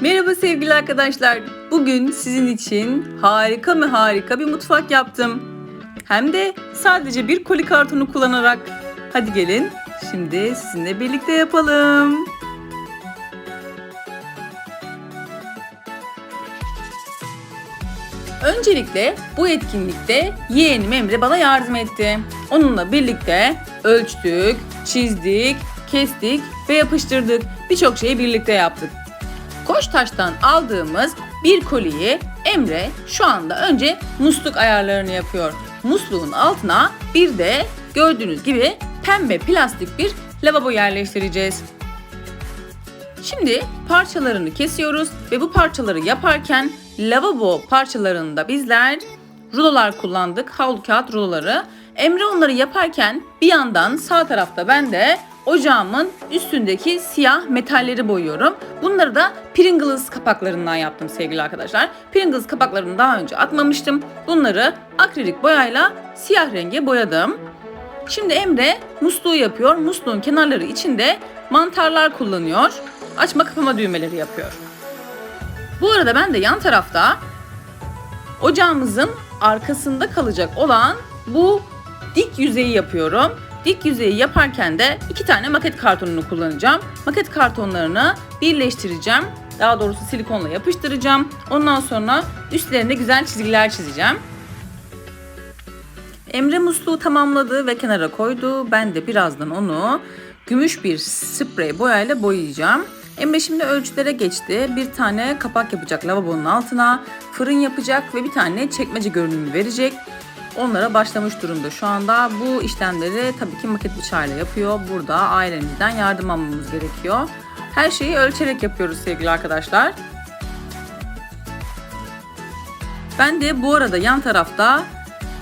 Merhaba sevgili arkadaşlar. Bugün sizin için harika mı harika bir mutfak yaptım. Hem de sadece bir koli kartonu kullanarak. Hadi gelin şimdi sizinle birlikte yapalım. Öncelikle bu etkinlikte yeğenim Emre bana yardım etti. Onunla birlikte ölçtük, çizdik, kestik ve yapıştırdık. Birçok şeyi birlikte yaptık. Koçtaş'tan aldığımız bir koliyi Emre şu anda önce musluk ayarlarını yapıyor. Musluğun altına bir de gördüğünüz gibi pembe plastik bir lavabo yerleştireceğiz. Şimdi parçalarını kesiyoruz ve bu parçaları yaparken lavabo parçalarında bizler rulolar kullandık. Havlu kağıt ruloları. Emre onları yaparken bir yandan sağ tarafta ben de ocağımın üstündeki siyah metalleri boyuyorum. Bunları da Pringles kapaklarından yaptım sevgili arkadaşlar. Pringles kapaklarını daha önce atmamıştım. Bunları akrilik boyayla siyah renge boyadım. Şimdi Emre musluğu yapıyor. Musluğun kenarları içinde mantarlar kullanıyor. Açma kapama düğmeleri yapıyor. Bu arada ben de yan tarafta ocağımızın arkasında kalacak olan bu dik yüzeyi yapıyorum. Dik yüzeyi yaparken de iki tane maket kartonunu kullanacağım. Maket kartonlarını birleştireceğim. Daha doğrusu silikonla yapıştıracağım. Ondan sonra üstlerinde güzel çizgiler çizeceğim. Emre musluğu tamamladı ve kenara koydu. Ben de birazdan onu gümüş bir sprey boyayla boyayacağım. Emre şimdi ölçülere geçti. Bir tane kapak yapacak lavabonun altına, fırın yapacak ve bir tane çekmece görünümü verecek. Onlara başlamış durumda şu anda. Bu işlemleri tabii ki maket bıçağıyla yapıyor. Burada ailemizden yardım almamız gerekiyor. Her şeyi ölçerek yapıyoruz sevgili arkadaşlar. Ben de bu arada yan tarafta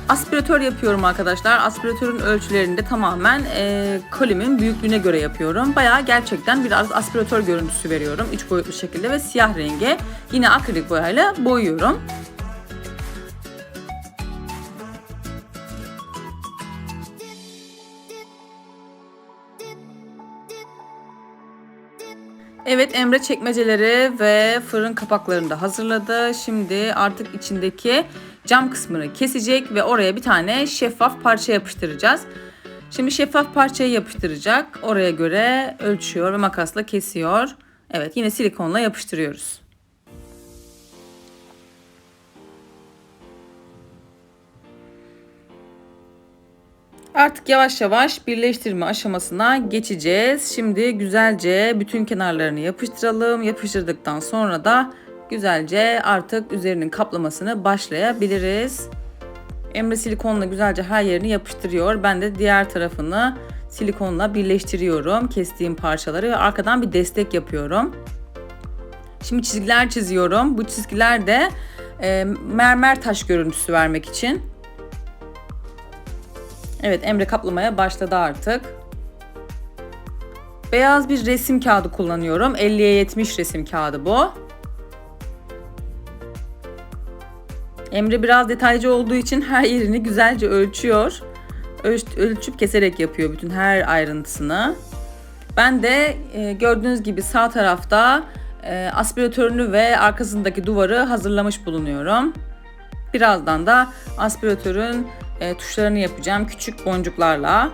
aspiratör yapıyorum arkadaşlar. Aspiratörün ölçülerini de tamamen e, kolimin büyüklüğüne göre yapıyorum. Bayağı gerçekten bir aspiratör görüntüsü veriyorum. Üç boyutlu şekilde ve siyah renge yine akrilik boyayla boyuyorum. Evet Emre çekmeceleri ve fırın kapaklarını da hazırladı. Şimdi artık içindeki cam kısmını kesecek ve oraya bir tane şeffaf parça yapıştıracağız. Şimdi şeffaf parçayı yapıştıracak. Oraya göre ölçüyor ve makasla kesiyor. Evet yine silikonla yapıştırıyoruz. Artık yavaş yavaş birleştirme aşamasına geçeceğiz. Şimdi güzelce bütün kenarlarını yapıştıralım. Yapıştırdıktan sonra da güzelce artık üzerinin kaplamasını başlayabiliriz. Emre silikonla güzelce her yerini yapıştırıyor. Ben de diğer tarafını silikonla birleştiriyorum. Kestiğim parçaları ve arkadan bir destek yapıyorum. Şimdi çizgiler çiziyorum. Bu çizgiler de e, mermer taş görüntüsü vermek için. Evet Emre kaplamaya başladı artık. Beyaz bir resim kağıdı kullanıyorum. 50'ye 70 resim kağıdı bu. Emre biraz detaycı olduğu için her yerini güzelce ölçüyor. Ölç, ölçüp keserek yapıyor bütün her ayrıntısını. Ben de e, gördüğünüz gibi sağ tarafta e, aspiratörünü ve arkasındaki duvarı hazırlamış bulunuyorum. Birazdan da aspiratörün e, tuşlarını yapacağım küçük boncuklarla.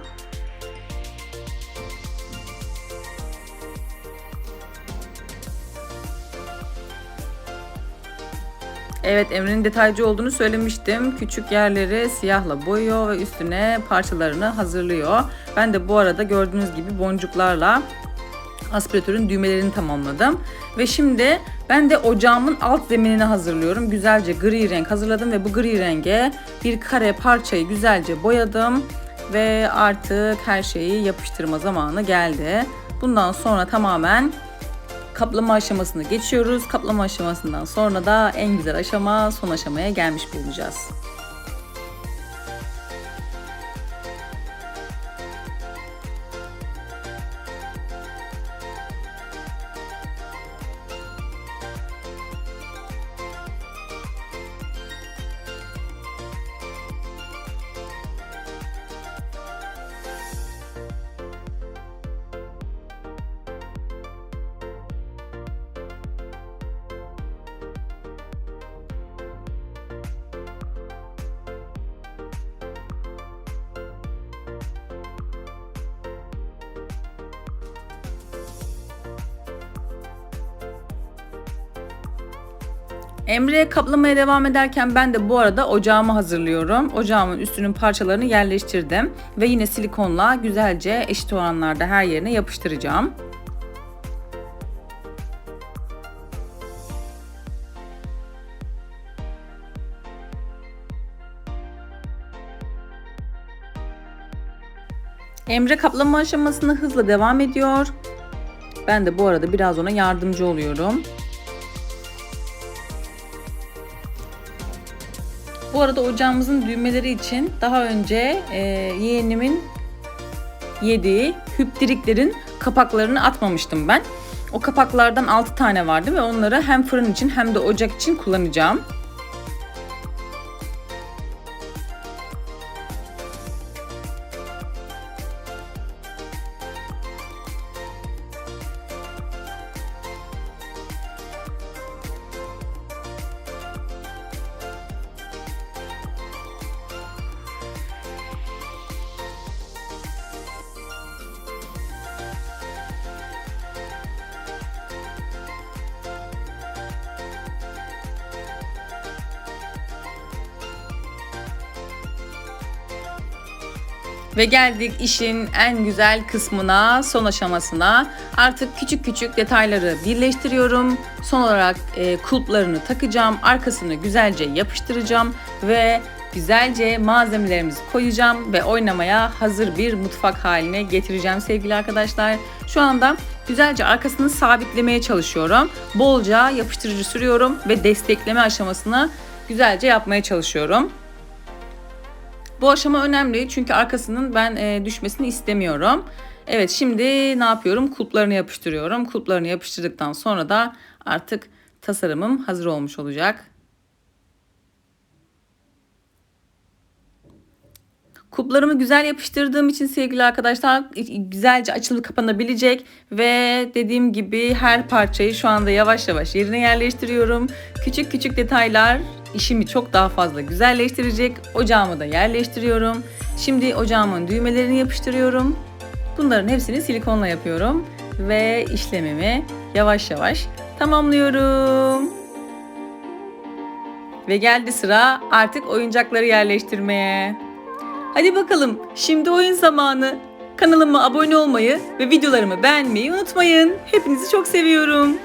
Evet Emre'nin detaycı olduğunu söylemiştim. Küçük yerleri siyahla boyuyor ve üstüne parçalarını hazırlıyor. Ben de bu arada gördüğünüz gibi boncuklarla aspiratörün düğmelerini tamamladım. Ve şimdi ben de ocağımın alt zeminini hazırlıyorum. Güzelce gri renk hazırladım ve bu gri renge bir kare parçayı güzelce boyadım. Ve artık her şeyi yapıştırma zamanı geldi. Bundan sonra tamamen kaplama aşamasını geçiyoruz. Kaplama aşamasından sonra da en güzel aşama son aşamaya gelmiş bulacağız. Emre kaplamaya devam ederken ben de bu arada ocağımı hazırlıyorum. Ocağımın üstünün parçalarını yerleştirdim ve yine silikonla güzelce eşit oranlarda her yerine yapıştıracağım. Emre kaplama aşamasına hızla devam ediyor. Ben de bu arada biraz ona yardımcı oluyorum. Bu arada ocağımızın düğmeleri için daha önce e, yeğenimin yediği hüptiriklerin kapaklarını atmamıştım ben. O kapaklardan 6 tane vardı ve onları hem fırın için hem de ocak için kullanacağım. Ve geldik işin en güzel kısmına, son aşamasına. Artık küçük küçük detayları birleştiriyorum. Son olarak e, kulplarını takacağım. Arkasını güzelce yapıştıracağım ve güzelce malzemelerimizi koyacağım ve oynamaya hazır bir mutfak haline getireceğim sevgili arkadaşlar. Şu anda güzelce arkasını sabitlemeye çalışıyorum. Bolca yapıştırıcı sürüyorum ve destekleme aşamasını güzelce yapmaya çalışıyorum. Bu aşama önemli çünkü arkasının ben e, düşmesini istemiyorum. Evet şimdi ne yapıyorum? Kulplarını yapıştırıyorum. Kulplarını yapıştırdıktan sonra da artık tasarımım hazır olmuş olacak. Kuplarımı güzel yapıştırdığım için sevgili arkadaşlar güzelce açılıp kapanabilecek ve dediğim gibi her parçayı şu anda yavaş yavaş yerine yerleştiriyorum. Küçük küçük detaylar işimi çok daha fazla güzelleştirecek. Ocağımı da yerleştiriyorum. Şimdi ocağımın düğmelerini yapıştırıyorum. Bunların hepsini silikonla yapıyorum ve işlemimi yavaş yavaş tamamlıyorum. Ve geldi sıra artık oyuncakları yerleştirmeye. Hadi bakalım şimdi oyun zamanı. Kanalıma abone olmayı ve videolarımı beğenmeyi unutmayın. Hepinizi çok seviyorum.